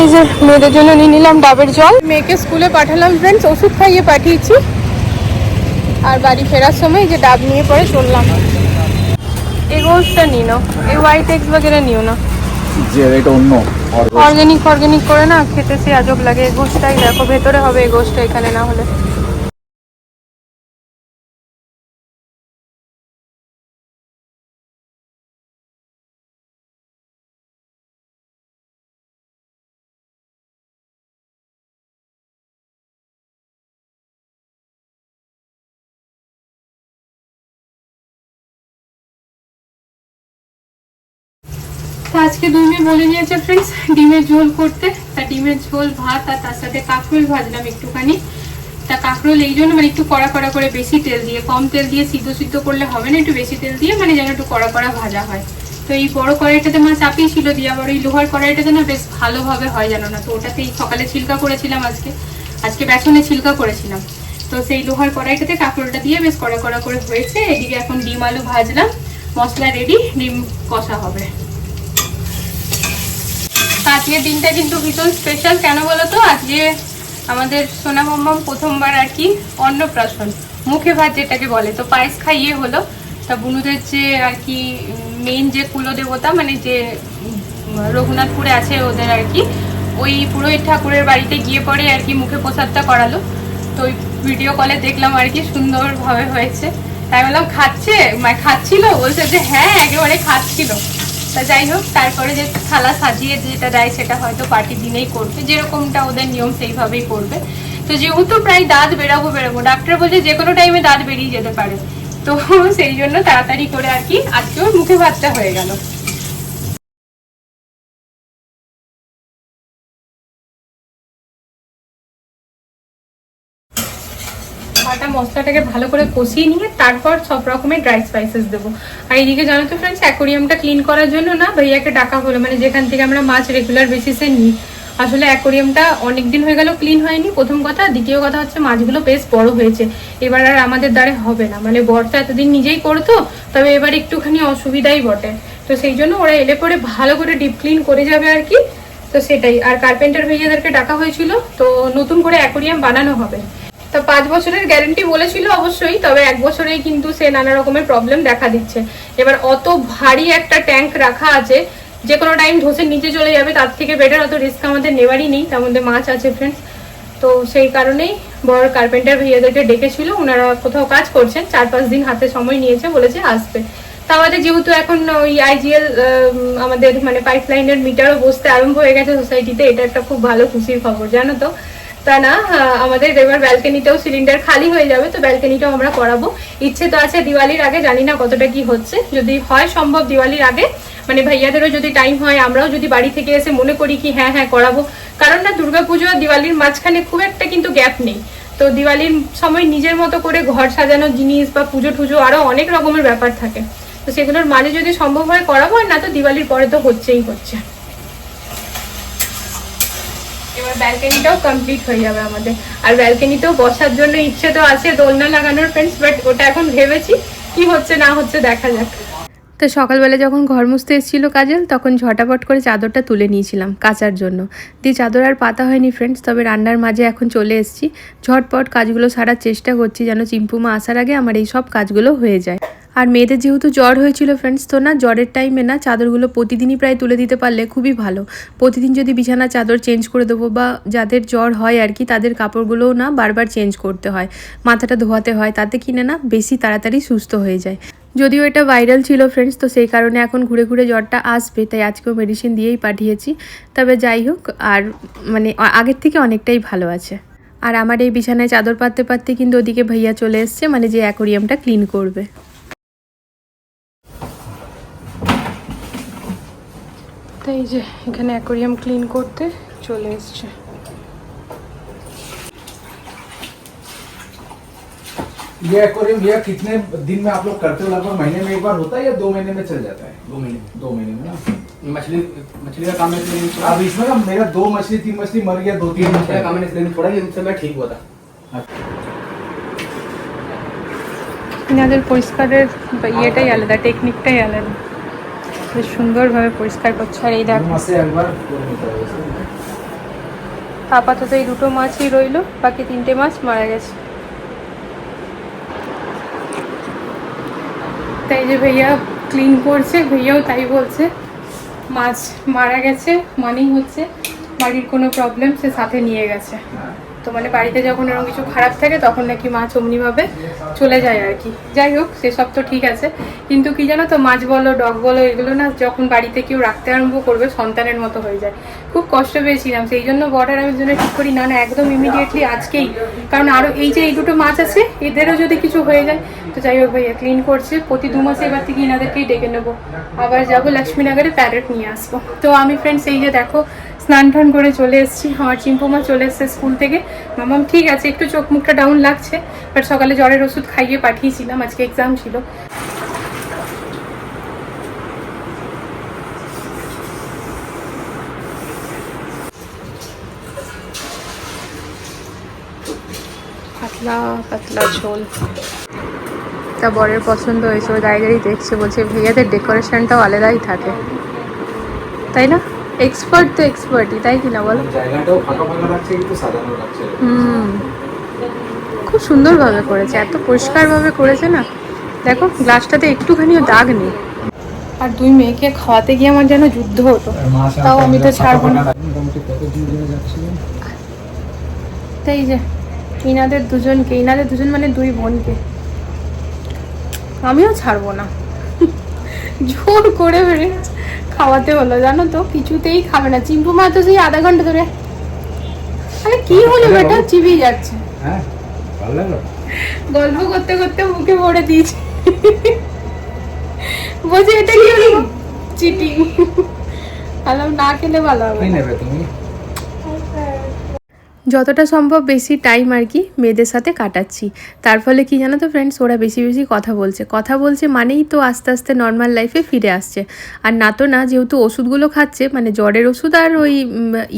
এই যে মেয়েদের জন্য নিয়ে নিলাম ডাবের জল। মেয়েকে স্কুলে পাঠালাম ফ্রেন্ডস ওষুধ খাইয়ে পাঠিয়েছি। আর বাড়ি ফেরার সময় এই যে ডাব নিয়ে পরে চললাম। এগোসটা নিই নাও এই হোয়াইট এক্স বগেরা নিও না। যে এটা অন্য। অর্গানিক অর্গানিক করে না খেতে সে আজব লাগে। এগোসটাই দেখো ভেতরে হবে এগোসটা এখানে না হলে। আজকে দুই মেয়ে বলে নিয়েছে ফ্রেন্ডস ডিমের ঝোল করতে। তা ডিমের ঝোল, ভাত আর তার সাথে কাঁকরোল ভাজলাম একটুখানি। তা কাঁকরোল এই জন্য মানে একটু কড়া কড়া করে বেশি তেল দিয়ে, কম তেল দিয়ে সিদ্ধ সিদ্ধ করলে হবে না, একটু বেশি তেল দিয়ে মানে যেন একটু কড়া কড়া ভাজা হয়। তো এই বড় কড়াইটাতে মা চাপিয়ে ছিল দিয়ে আবার ওই লোহার কড়াইটাতে না বেশ ভালোভাবে হয় জানো না। তো ওটাতেই সকালে ছিলকা করেছিলাম আজকে। আজকে বেসনে ছিলকা করেছিলাম। তো সেই লোহার কড়াইটাতে কাঁকরোলটা দিয়ে বেশ কড়া কড়া করে হয়েছে। এদিকে এখন ডিম আলু ভাজলাম। মশলা রেডি ডিম কষা হবে। আজকের দিনটা কিন্তু ভীষণ স্পেশাল কেন বলো তো? আজকে আমাদের সোনা মাম্মাম প্রথমবার আর কি অন্নপ্রাশন, মুখে ভাত যেটাকে বলে। তো পায়েস খাইয়ে হলো। তা বুনুদের যে আর কি মেইন যে কুলদেবতা মানে যে রঘুনাথপুরে আছে ওদের আর কি, ওই পুরোহিত ঠাকুরের বাড়িতে গিয়ে পরে আর কি মুখে প্রসাদটা করালো। তো ওই ভিডিও কলে দেখলাম আর কি সুন্দরভাবে হয়েছে। তাই বললাম, খাচ্ছে? মানে খাচ্ছিল? বলছে যে হ্যাঁ একেবারে খাচ্ছিল। তা যাই হোক, তারপরে যে থালা সাজিয়ে যেটা দেয় সেটা হয়তো পার্টি দিনেই করবে, যেরকমটা ওদের নিয়ম সেইভাবেই করবে। তো যেহেতু প্রায় দাঁত বেরাবো বেরাবো ডাক্তার বলছে যে কোনো টাইমে দাঁত বেরিয়ে যেতে পারে। তো সেই জন্য তাড়াতাড়ি করে আর কি আজকেও মুখে ভাতটা হয়ে গেল। মশলাটাকে ভালো করে কষিয়ে নিয়ে তারপর সব রকমের ড্রাই স্পাইসেস দেবো। আর এইদিকে জানো তো ফ্রেন্ডস অ্যাকোরিয়ামটা ক্লিন করার জন্য না ভাইয়াকে ডাকা হলো। মানে যেখান থেকে আমরা মাছ রেগুলার বেসিসে নিই। আসলে অ্যাকোরিয়ামটা অনেক দিন হয়ে গেল ক্লিন হয়নি। প্রথম কথা। দ্বিতীয় কথা হচ্ছে মাছগুলো বেশ বড় হয়েছে। এবার আর আমাদের দ্বারে হবে না। মানে বরটা এতদিন নিজেই করতো, তবে এবার একটুখানি অসুবিধাই বটে। তো সেই জন্য ওরা এলে পরে ভালো করে ডিপ ক্লিন করে যাবে আর কি। তো সেটাই। আর কার্পেন্টার ভাইয়াদেরকে ডাকা হয়েছিল। তো নতুন করে অ্যাকোরিয়াম বানানো হবে। তো পাঁচ বছরের গ্যারেন্টি বলেছিল অবশ্যই, তবে এক বছরেই কিন্তু সে নানা রকমের প্রবলেম দেখা দিচ্ছে। এবার অত ভারী একটা ট্যাঙ্ক রাখা আছে, যে কোনো টাইম ধসে নিচে চলে যাবে, তার থেকে বেটার অত রিস্ক আমাদের নেওয়ারই নেই, তার মধ্যে মাছ আছে ফ্রেন্ডস তো সেই কারণেই বড় কার্পেন্টার ভাইয়াদেরকে ডেকেছিল, ওনারা কোথাও কাজ করছেন, চার পাঁচ দিন হাতে সময় নিয়েছে, বলেছে আসবে। তা আমাদের যেহেতু এখন ওই আইজিএল আমাদের মানে পাইপলাইনের মিটারও বসতে আরম্ভ হয়ে গেছে সোসাইটিতে এটা একটা খুব ভালো খুশির খবর, জানো তো? তা না আমাদের এবার ব্যালকনিতেও সিলিন্ডার খালি হয়ে যাবে, তো ব্যালকনিটাও আমরা করাবো। ইচ্ছে তো আছে দিওয়ালির আগে, জানি না কতটা কি হচ্ছে। যদি হয় সম্ভব দিওয়ালির আগে মানে ভাইয়াদেরও যদি টাইম হয়, আমরাও যদি বাড়ি থেকে এসে মনে করি কি হ্যাঁ হ্যাঁ করাবো। কারণ না, দুর্গাপুজো আর দিওয়ালির মাঝখানে খুব একটা কিন্তু গ্যাপ নেই। তো দিওয়ালির সময় নিজের মতো করে ঘর সাজানোর জিনিস বা পুজো টুজো আরও অনেক রকমের ব্যাপার থাকে। তো সেগুলোর মাঝে যদি সম্ভব হয় করাবো, আর না তো দিওয়ালির পরে তো হচ্ছেই হচ্ছে এবার ব্যালকনিটাও কমপ্লিট হয়ে যাবে আমাদের। আর ব্যালকানিতেও বসার জন্য ইচ্ছে তো আছে দোলনা লাগানোর ফ্রেন্ডস বাট ওটা এখন ভেবেছি, কি হচ্ছে না হচ্ছে দেখা যাক। তো সকালবেলা যখন ঘর মুছতে এসেছিল কাজল, তখন ঝটাপট করে চাদরটা তুলে নিয়েছিলাম কাচার জন্য। দিয়ে চাদর আর পাতা হয়নি ফ্রেন্ডস তবে রান্নার মাঝে এখন চলে এসেছি। ঝটপট কাজগুলো সারার চেষ্টা করছি যেন চিম্পুমা আসার আগে আমার এই সব কাজগুলো হয়ে যায়। আর মেয়েদের যেহেতু জ্বর হয়েছিল ফ্রেন্ডস তো না, জ্বরের টাইমে না চাদরগুলো প্রতিদিনই প্রায় তুলে দিতে পারলে খুবই ভালো। প্রতিদিন যদি বিছানা চাদর চেঞ্জ করে দেবো বা যাদের জ্বর হয় আর কি, তাদের কাপড়গুলোও না বারবার চেঞ্জ করতে হয়। মাথাটা ধোয়াতে হয়, তাতে কিনে না বেশি তাড়াতাড়ি সুস্থ হয়ে যায়। যদিও এটা ভাইরাল ছিল ফ্রেন্ডস তো সেই কারণে এখন ঘুরে ঘুরে জ্বরটা আসবে, তাই আজকেও মেডিসিন দিয়েই পাঠিয়েছি। তবে যাই হোক, আর মানে আগের থেকে অনেকটাই ভালো আছে। আর আমার এই বিছানায় চাদর পাততে পাততে কিন্তু ওদিকে ভাইয়া চলে এসছে মানে যে অ্যাকোরিয়ামটা ক্লিন করবে। তাই যে এখানে অ্যাকোরিয়াম ক্লিন করতে চলে এসছে। ये एक्वेरियम भैया कितने दिन में आप लोग करते हो लगभग महीने में एक बार होता है या दो महीने में चल जाता है दो महीने दो महीने में ना ये मछली मछली का काम है इसलिए थोड़ा अब इसमें ना मेरा दो मछली तीन मछली मर गया दो तीन मछली का काम है इसलिए थोड़ा ही उनसे मैं ठीक हुआ था এনাদের পরিষ্কারের ইয়েটাই আলাদা টেকনিকটাই আলাদা বেশ সুন্দরভাবে পরিষ্কার করছে আর এই দেখো से एक बार वो होता है वैसे। আপাতত এই দুটো মাছই রইলো বাকি তিনটে মাছ মারা গেছে তাই যে ভাইয়া ক্লিন করছে, ভাইয়াও তাই বলছে। মাছ মারা গেছে, মানেই হচ্ছে বাড়ির কোনো প্রবলেম সে সাথে নিয়ে গেছে। তো মানে বাড়িতে যখন এরকম কিছু খারাপ থাকে, তখন নাকি মাছ অমনিভাবে চলে যায় আর কি। যাই হোক সেসব তো ঠিক আছে। কিন্তু কি জানো তো, মাছ বলো, ডগ বলো, এগুলো না যখন বাড়িতে কেউ রাখতে আরম্ভ করবে, সন্তানের মতো হয়ে যায়। খুব কষ্ট পেয়েছিলাম। সেই জন্য বর্ডার আমি জন্য ঠিক করি, না না, একদম ইমিডিয়েটলি আজকেই। কারণ আরও এই যে এই দুটো মাছ আছে, এদেরও যদি কিছু হয়ে যায়, তো যাই হোক ভাইয়া ক্লিন করছে। প্রতি দু মাসে এবার থেকে ইনাদেরকেই ডেকে নেব। আবার যাব লক্ষ্মীনগরে প্যারেট নিয়ে আসব। তো আমি ফ্রেন্ডস এই যে দেখো স্নান টান করে চলে এসেছি। আমার চিম্পুমা চলে এসছে স্কুল থেকে। মামাম, ঠিক আছে, একটু চোখ মুখটা ডাউন লাগছে বাট সকালে জ্বরের ওষুধ খাইয়ে পাঠিয়েছিলাম, আজকে এক্সাম ছিল। পাতলা পাতলা ঝোল। তা বরের পছন্দ হয়েছে, ও দাঁড়িয়ে দেখছে, বলছে, ভাইয়াদের ডেকোরেশনটাও আলাদাই থাকে। এক্সপার্ট তো এক্সপার্টই তাই কি না বলো জায়গাটাও ফাঁকা ফাঁকা লাগছে কিন্তু সাজানো লাগছে। হুম। খুব সুন্দরভাবে করেছে এত পরিষ্কারভাবে করেছে না। দেখো গ্লাসটাতে একটুখানিও দাগ নেই। আর দুই মেয়েকে খাওয়াতে গিয়ে আমার যেন যুদ্ধ হতো তাও আমি তো ছাড়বো না। তাই যে ইনাদের দুজনকে ইনাদের দুজন মানে দুই বোনকে। আমিও ছাড়বো না। জোর করে বেড়ে খাওয়াতে হলো জানো তো? কিছুতেই খাবে না। চিম্পু মা তো সেই আধা ঘণ্টা ধরে আরে কি হলো বেটা? চিবিয়ে যাচ্ছে। হ্যাঁ গল্প করতে করতে মুখে পড়ে দিয়েছে। বলছে এটা কি হলো? চিটিং। ভালো না খেলে ভালো হবে। নেবে তুমি? যতটা সম্ভব বেশি টাইম আর কি মেয়েদের সাথে কাটাচ্ছি। তার ফলে কি জানো তো ফ্রেন্ডস ওরা বেশি বেশি কথা বলছে। কথা বলছে মানেই তো আস্তে আস্তে নর্মাল লাইফে ফিরে আসছে। আর না তো না, যেহেতু ওষুধগুলো খাচ্ছে মানে জ্বরের ওষুধ আর ওই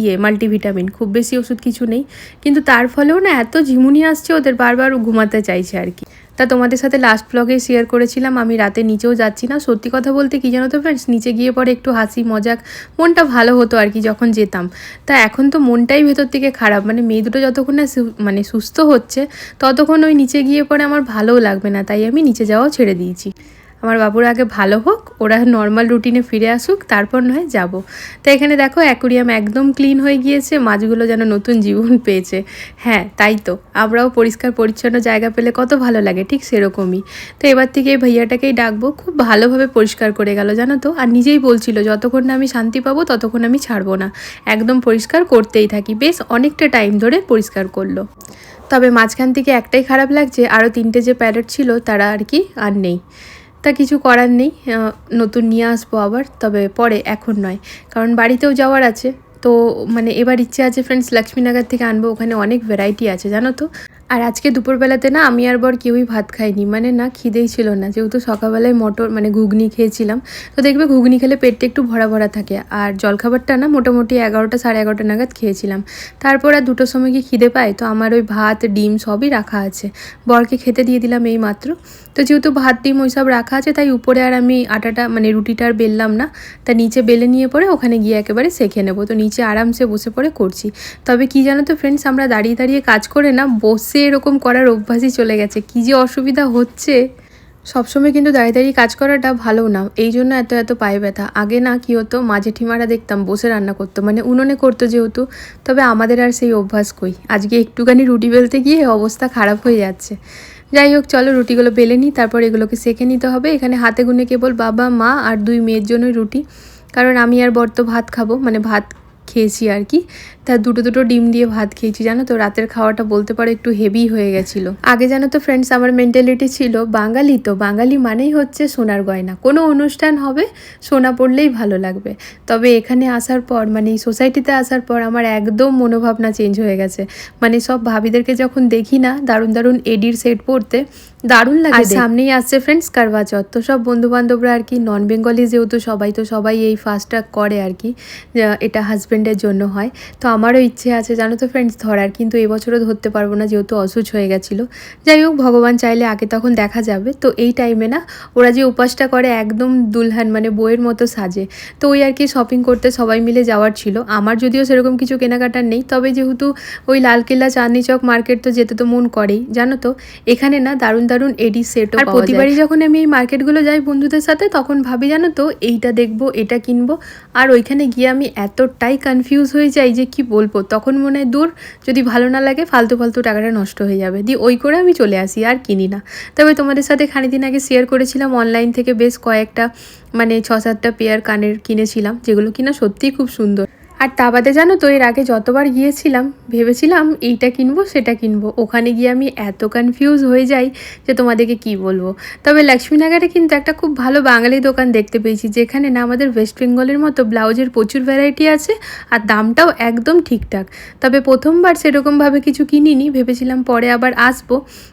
ইয়ে মাল্টিভিটামিন খুব বেশি ওষুধ কিছু নেই। কিন্তু তার ফলেও না এত ঝিমুনি আসছে ওদের বারবার ঘুমাতে চাইছে আর কি। তা তোমাদের সাথে লাস্ট ব্লগে শেয়ার করেছিলাম, আমি রাতে নিচেও যাচ্ছি না। সত্যি কথা বলতে কী জানো তো ফ্রেন্ডস নিচে গিয়ে পরে একটু হাসি, মজাক, মনটা ভালো হতো আর কি যখন যেতাম। তা এখন তো মনটাই ভেতর থেকে খারাপ মানে মেয়ে দুটো যতক্ষণ না মানে সুস্থ হচ্ছে, ততক্ষণ ওই নিচে গিয়ে পরে আমার ভালোও লাগবে না, তাই আমি নিচে যাওয়াও ছেড়ে দিয়েছি। আমার বাবুর আগে ভালো হোক, ওরা নর্মাল রুটিনে ফিরে আসুক, তারপর নয় যাব। তো এখানে দেখো অ্যাকুরিয়াম একদম ক্লিন হয়ে গিয়েছে, মাছগুলো যেন নতুন জীবন পেয়েছে। হ্যাঁ তাই তো। আমরাও পরিষ্কার পরিচ্ছন্ন জায়গা পেলে কত ভালো লাগে, ঠিক সেরকমই। তো এবার থেকে এই ভাইয়াটাকেই ডাকবো, খুব ভালোভাবে পরিষ্কার করে গেল, জানো তো। আর নিজেই বলছিল, যতক্ষণ না আমি শান্তি পাবো, ততক্ষণ আমি ছাড়বো না। একদম পরিষ্কার করতেই থাকি। বেশ অনেকটা টাইম ধরে পরিষ্কার করল। তবে মাঝখান থেকে একটাই খারাপ লাগছে আরও তিনটে যে প্যারেট ছিল, তারা আর কি আর নেই। তা কিছু করার নেই নতুন নিয়ে আসব আবার, তবে পরে, এখন নয়। কারণ বাড়িতেও যাওয়ার আছে। তো মানে এবার ইচ্ছে আছে ফ্রেন্ডস লক্ষ্মীনগর থেকে আনব, ওখানে অনেক ভ্যারাইটি আছে, জানো তো? আর আজকে দুপুরবেলাতে না আমি আর বর কেউই ভাত খাইনি মানে না খিদেই ছিল না, যেহেতু সকালবেলায় মটর মানে ঘুগনি খেয়েছিলাম। তো দেখবে ঘুগনি খেলে পেটটা একটু ভরা ভরা থাকে, আর জলখাবারটা না মোটামুটি এগারোটা সাড়ে এগারোটা নাগাদ খেয়েছিলাম। তারপর আর দুটোর সময় কি খিদে পায়? তো আমার ওই ভাত, ডিম সবই রাখা আছে। বরকে খেতে দিয়ে দিলাম এই মাত্র। তো যেহেতু ভাত, ডিম ওইসব রাখা আছে, তাই উপরে আর আমি আটাটা মানে রুটিটা আর বেললাম না, তা নিচে বেলে নিয়ে পরে ওখানে গিয়ে একেবারে সেঁকে নেব। তো নিচে আরামসে বসে পড়ে করছি। তবে কি জানো তো ফ্রেন্ডস আমরা দাঁড়িয়ে দাঁড়িয়ে কাজ করে না, বসে এরকম করার অভ্যাসই চলে গেছে। কি যে অসুবিধা হচ্ছে, সবসময় কিন্তু দাঁড়িয়ে দাঁড়িয়ে কাজ করাটা ভালো না। এই জন্য এত এত পায়ে ব্যথা। আগে না কি হতো মাঝে ঠিমারা দেখতাম বসে রান্না করতো মানে উনুনে করতো যেহেতু, তবে আমাদের আর সেই অভ্যাস কই। আজকে একটুখানি রুটি বেলতে গিয়ে অবস্থা খারাপ হয়ে যাচ্ছে। যাই হোক, চলো রুটিগুলো বেলে নিই, তারপর এগুলোকে সেঁকে নিতে হবে। এখানে হাতে গুনে কেবল বাবা, মা আর দুই মেয়ের জন্যই রুটি। কারণ আমি আর বর তো ভাত খাব মানে ভাত খেয়েছি আর কি তা দুটো দুটো ডিম দিয়ে ভাত খেয়েছি জানো তো? রাতের খাওয়াটা বলতে পারো একটু হেভি হয়ে গেছিল। আগে জানো তো ফ্রেন্ডস আমার মেন্টালিটি ছিল বাঙালি তো বাঙালি মানেই হচ্ছে সোনার গয়না। কোনো অনুষ্ঠান হবে সোনা পড়লেই ভালো লাগবে। তবে এখানে আসার পর মানে এই সোসাইটিতে আসার পর আমার একদম মনোভাবনা চেঞ্জ হয়ে গেছে। মানে সব ভাবিদেরকে যখন দেখি না দারুণ দারুণ এডির সেট পড়তে দারুণ লাগে সামনেই আসছে ফ্রেন্ডস কারবা চৌথ তো সব বন্ধু বান্ধবরা আর কি নন বেঙ্গলি যেহেতু সবাই তো সবাই এই ফাস্টটা করে আর কি এটা হাজব্যান্ডের জন্য হয়। তো আমারও ইচ্ছে আছে জানো তো ফ্রেন্ডস ধরার। কিন্তু এবছরও ধরতে পারব না যেহেতু অসুচ হয়ে গেছিল। যাই হোক ভগবান চাইলে আগে তখন দেখা যাবে। তো এই টাইমে না ওরা যে উপাসটা করে একদম দুলহান মানে বইয়ের মতো সাজে। তো ওই আর কি শপিং করতে সবাই মিলে যাওয়ার ছিল। আমার যদিও সেরকম কিছু কেনাকাটার নেই তবে যেহেতু ওই লালকেল্লা চাঁদনি চক মার্কেট তো যেতে তো মন করেই জানো তো? এখানে না দারুণ দারুণ এডি সেট আর প্রতিবারই যখন আমি এই মার্কেটগুলো যাই বন্ধুদের সাথে তখন ভাবি জানো তো এইটা দেখব এটা কিনবো। আর ওইখানে গিয়ে আমি এতটাই কনফিউজ হয়ে যাই যে কি বলব, তখন মনে হয়, দূর, যদি ভালো না লাগে, ফালতু ফালতু টাকাটা নষ্ট হয়ে যাবে। দিয়ে ওই করে আমি চলে আসি, আর কিনি না। তবে তোমাদের সাথে খানিদিন আগে শেয়ার করেছিলাম অনলাইন থেকে বেশ কয়েকটা মানে ছ সাতটা পেয়ার কানের কিনেছিলাম, যেগুলো কিনা সত্যিই খুব সুন্দর। আর তা বাদে জানো তো, এর আগে যতবার গিয়েছিলাম, ভেবেছিলাম এইটা কিনবো, সেটা কিনবো। ওখানে গিয়ে আমি এত কনফিউজ হয়ে যাই যে তোমাদেরকে কি বলব। তবে লক্ষ্মীনগরে কিন্তু একটা খুব ভালো বাঙালি দোকান দেখতে পেয়েছি, যেখানে না আমাদের ওয়েস্ট বেঙ্গলের মতো ব্লাউজের প্রচুর ভ্যারাইটি আছে আর দামটাও একদম ঠিকঠাক। তবে প্রথমবার সেরকমভাবে কিছু কিনিনি, ভেবেছিলাম পরে আবার আসব।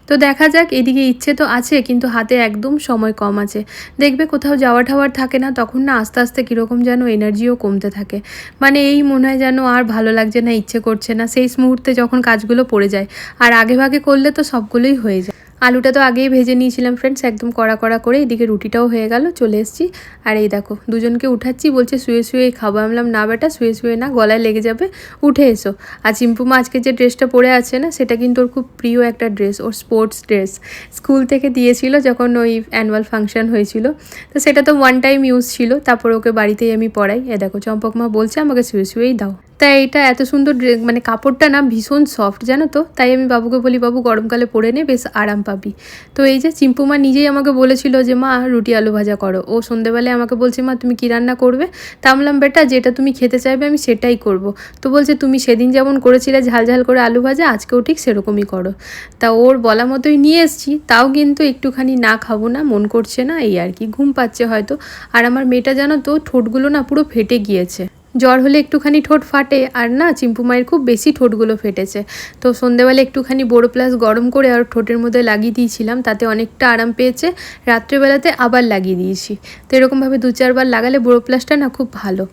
তো দেখা যাক, এদিকে ইচ্ছে তো আছে, কিন্তু হাতে একদম সময় কম আছে। দেখবে কোথাও যাওয়া ঠাওয়ার থাকে না, তখন না আস্তে আস্তে কীরকম যেন এনার্জিও কমতে থাকে। মানে এই মনে হয় যেন আর ভালো লাগছে না, ইচ্ছে করছে না। সেই মুহূর্তে যখন কাজগুলো পড়ে যায়, আর আগেভাগে করলে তো সবগুলোই হয়ে যায়। আলুটা তো আগেই ভেজে নিয়েছিলাম ফ্রেন্ডস একদম কড়া কড়া করে। এদিকে রুটিটাও হয়ে গেল, চলে এসেছি। আর এই দেখো, দুজনকে উঠাচ্ছি, বলছে শুয়ে শুয়ে খাব। আমি বললাম, না বেটা, শুয়ে শুয়ে না, গলায় লেগে যাবে, উঠে এসো। আর চিম্পুমা আজকে যে ড্রেসটা পরে আছে না, সেটা কিন্তু ওর খুব প্রিয় একটা ড্রেস, ওর স্পোর্টস ড্রেস স্কুল থেকে দিয়েছিল যখন ওই অ্যানুয়াল ফাংশন হয়েছিল। তো সেটা তো ওয়ান টাইম ইউজ ছিল, তারপর ওকে বাড়িতেই আমি পড়াই। এ দেখো চম্পক মা বলছে, আমাকে শুয়ে শুয়েই দাও। তাই এটা এত সুন্দর মানে কাপড়টা না ভীষণ সফট জানো তো? তাই আমি বাবুকে বলি, বাবু, গরমকালে পরে নে, বেশ আরাম পাবি। তো এই যে চিম্পুমা নিজেই আমাকে বলেছিল যে, মা, রুটি আলু ভাজা করো। ও সন্ধেবেলায় আমাকে বলছে, মা, তুমি কী রান্না করবে? তা বললাম বেটা, যেটা তুমি খেতে চাইবে আমি সেটাই করব। তো বলছে, তুমি সেদিন যেমন করেছিলে ঝাল ঝাল করে আলু ভাজা, আজকেও ঠিক সেরকমই করো। তা ওর বলা মতোই নিয়ে এসেছি, তাও কিন্তু একটুখানি না খাব না, মন করছে না, এই আর কি, ঘুম পাচ্ছে হয়তো। আর আমার মেয়েটা জানো তো, ঠোঁটগুলো না পুরো ফেটে গিয়েছে। জ্বর হলে একটুখানি ঠোঁট ফাটে আর না চিম্পু মায়ের খুব বেশি ঠোঁটগুলো ফেটেছে। তো সন্ধেবেলা একটুখানি বড়ো প্লাস গরম করে আর ঠোঁটের মধ্যে লাগিয়ে দিয়েছিলাম, তাতে অনেকটা আরাম পেয়েছে। রাত্রেবেলাতে আবার লাগিয়ে দিয়েছি। তো এরকমভাবে দু চারবার লাগালে বড়ো প্লাসটা না খুব ভালো।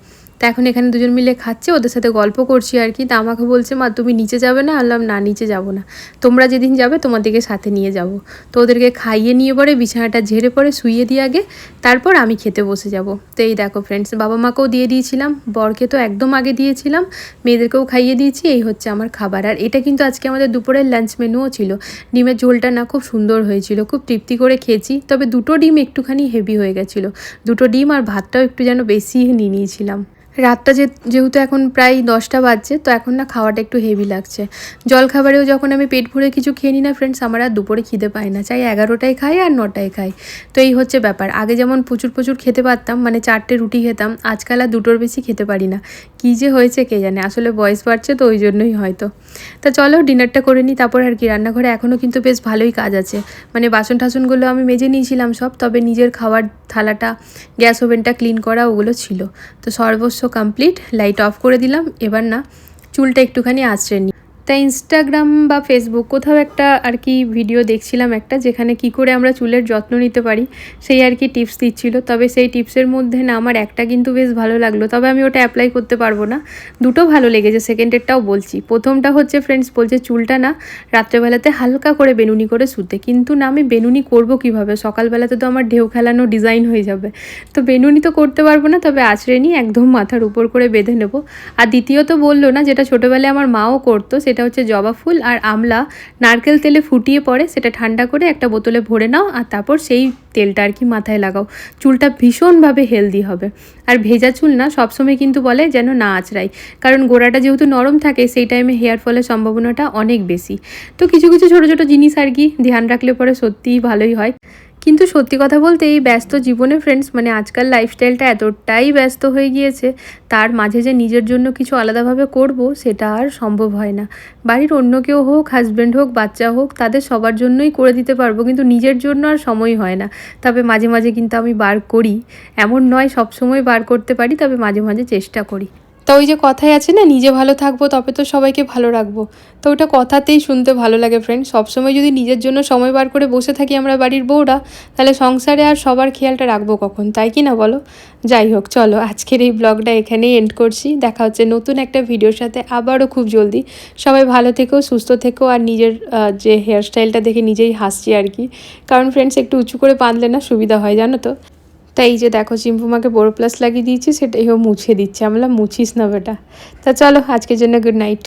তা এখন এখানে দুজন মিলে খাচ্ছে, ওদের সাথে গল্প করছি আর কি। তা আমাকে বলছে, মা, তুমি নিচে যাবে না? আনলাম না, নিচে যাব না। তোমরা যেদিন যাবে, তোমাদেরকে সাথে নিয়ে যাব। তো ওদেরকে খাইয়ে নিয়ে পরে বিছানাটা ঝেড়ে পরে শুইয়ে দিয়ে আগে তারপর আমি খেতে বসে যাব। তো এই দেখো ফ্রেন্ডস বাবা মাকেও দিয়ে দিয়েছিলাম, বরকে তো একদম আগে দিয়েছিলাম, মেয়েদেরকেও খাইয়ে দিয়েছি, এই হচ্ছে আমার খাবার। আর এটা কিন্তু আজকে আমাদের দুপুরের লাঞ্চ মেনুও ছিল। ডিমের ঝোলটা না খুব সুন্দর হয়েছিল, খুব তৃপ্তি করে খেয়েছি, তবে দুটো ডিম একটুখানি হেভি হয়ে গেছিল। দুটো ডিম আর ভাতটাও একটু যেন বেশি নিয়ে নিয়েছিলাম। রাতটা যেহেতু এখন প্রায় দশটা বাজছে, তো এখন না খাওয়াটা একটু হেভি লাগছে। জল খাবারেও যখন আমি পেট ভরে কিছু খেয়ে নিই না ফ্রেন্ডস আমার আর দুপুরে খিদে পায় না। চাই এগারোটায় খাই আর নটায় খাই। তো এই হচ্ছে ব্যাপার। আগে যেমন প্রচুর প্রচুর খেতে পারতাম মানে চারটে রুটি খেতাম, আজকাল আর দুটোর বেশি খেতে পারি না। কী যে হয়েছে কে জানে? আসলে বয়স বাড়ছে তো ওই জন্যই হয়তো। তা চলো ডিনারটা করে নিই, তারপর আর কি। রান্নাঘরে এখনও কিন্তু বেশ ভালোই কাজ আছে। মানে বাসন টাসনগুলো আমি মেজে নিয়েছিলাম সব, তবে নিজের খাওয়ার থালাটা, গ্যাস ওভেনটা ক্লিন করা ওগুলো ছিল। তো সর্বস্ব কমপ্লিট লাইট অফ করে দিলাম। এবার না চুলটা একটুখানি আঁচড়ে নিই তাই ইনস্টাগ্রাম বা ফেসবুক কোথাও একটা আর কি ভিডিও দেখছিলাম একটা, যেখানে কি করে আমরা চুলের যত্ন নিতে পারি, সেই আর কি টিপস দিচ্ছিল। তবে সেই টিপসের মধ্যে না আমার একটা কিন্তু বেশ ভালো লাগল। তবে আমি ওটা অ্যাপ্লাই করতে পারব না। দুটো ভালো লেগেছে সেকেন্ডেরটাও বলছি। প্রথমটা হচ্ছে ফ্রেন্ডস বলছে, চুলটা না রাত্রেবেলাতে হালকা করে বেনুনি করে শুতে কিন্তু না আমি বেনুনি করব কীভাবে? সকালবেলাতে তো আমার ঢেউ খেলানো ডিজাইন হয়ে যাবে। তো বেনুনি তো করতে পারব না, তবে আছড়ে নিয়ে একদম মাথার উপর করে বেঁধে নেব। আর দ্বিতীয়ত বলল না, যেটা ছোটোবেলায় আমার মাও করতো সেটা হচ্ছে জবা ফুল আর আমলা নারকেল তেলে ফুটিয়ে পরে সেটা ঠান্ডা করে একটা বোতলে ভরে নাও আর তারপর সেই তেলটা আর কি মাথায় লাগাও। চুলটা ভীষণভাবে হেলদি হবে। আর ভেজা চুল না, সবসময় কিন্তু বলে যেন না আঁচড়াই। কারণ গোড়াটা যেহেতু নরম থাকে, সেই টাইমে হেয়ার ফলের সম্ভাবনাটা অনেক বেশি। তো কিছু কিছু ছোটো ছোটো জিনিস আর কি ধ্যান রাখলে পরে সত্যিই ভালোই হয়। কিন্তু সত্যি কথা বলতে এই ব্যস্ত জীবনে ফ্রেন্ডস মানে আজকাল লাইফস্টাইলটা এতটাই ব্যস্ত হয়ে গিয়েছে, তার মাঝে যে নিজের জন্য কিছু আলাদাভাবে করব সেটা আর সম্ভব হয় না। বাড়ির অন্য কেউ হোক হাজব্যান্ড হোক, বাচ্চা হোক, তাদের সবার জন্যই করে দিতে পারব, কিন্তু নিজের জন্য আর সময় হয় না। তবে মাঝে মাঝে কিন্তু আমি বার করি। এমন নয় সব সময় বার করতে পারি, তবে মাঝে মাঝে চেষ্টা করি। তা ওই যে কথাই আছে না, নিজে ভালো থাকব, তবে তো সবাইকে ভালো রাখব। তো ওটা কথাতেই শুনতে ভালো লাগে ফ্রেন্ড সবসময় যদি নিজের জন্য সময় বার করে বসে থাকি আমরা বাড়ির বউরা, তাহলে সংসারে আর সবার খেয়ালটা রাখব কখন, তাই কি না বলো? যাই হোক, চলো আজকের এই ব্লগটা এখানেই এন্ড করছি। দেখা হচ্ছে নতুন একটা ভিডিওর সাথে আবারও খুব জলদি। সবাই ভালো থেকো, সুস্থ থেকো আর নিজের যে হেয়ারস্টাইলটা দেখে নিজেই হাসছি আর কি। কারণ ফ্রেন্ডস একটু উঁচু করে বাঁধলে না সুবিধা হয়, জানো তো? তাই এই যে দেখো চিম্পুমাকে বড় প্লাস লাগিয়ে দিয়েছি, সেটাই ও মুছে দিচ্ছে। আমরা মুছিস না বেটা। তা চলো, আজকের জন্য গুড নাইট